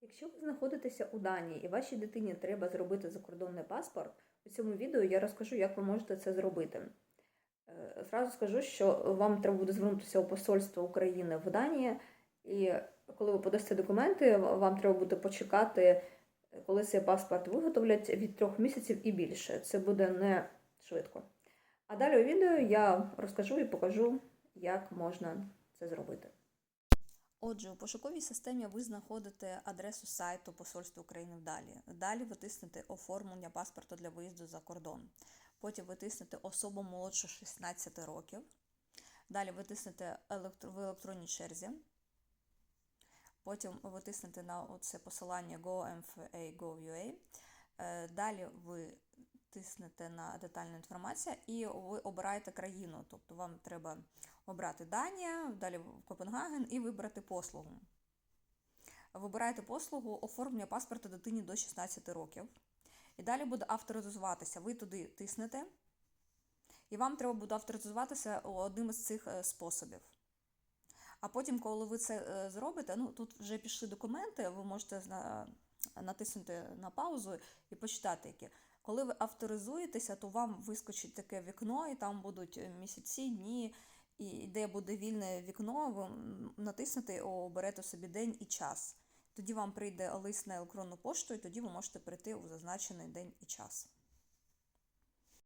Якщо ви знаходитеся у Данії і вашій дитині треба зробити закордонний паспорт, у цьому відео я розкажу, як ви можете це зробити. Е, Зразу скажу, що вам треба буде звернутися у посольство України в Данії, і коли ви подасте документи, вам треба буде почекати, коли цей паспорт виготовлять від трьох місяців і більше. Це буде не швидко. А далі у відео я розкажу і покажу, як можна це зробити. Отже, у пошуковій системі ви знаходите адресу сайту Посольства України в Далі. Ви тиснете оформлення паспорта для виїзду за кордон. Потім ви тиснете особу молодше 16 років. Далі ви тиснете в електронній черзі. Потім ви тиснете на це посилання GoMFA.gov.ua. Е, Далі ви тиснете на детальна інформація і ви обираєте країну. Тобто вам треба обрати Данія, далі Копенгаген і вибрати послугу. Вибираєте послугу оформлення паспорта дитині до 16 років. І далі буде авторизуватися. Ви туди тиснете, і вам треба буде авторизуватися одним із цих е, способів. А потім, коли ви це е, зробите, ну тут вже пішли документи, ви можете натиснути на паузу і почитати які. Коли ви авторизуєтеся, то вам вискочить таке вікно, і там будуть е, місяці, дні, і де буде вільне вікно, ви натиснете оберете собі день і час. Тоді вам прийде лист на електронну пошту, і тоді ви можете прийти у зазначений день і час.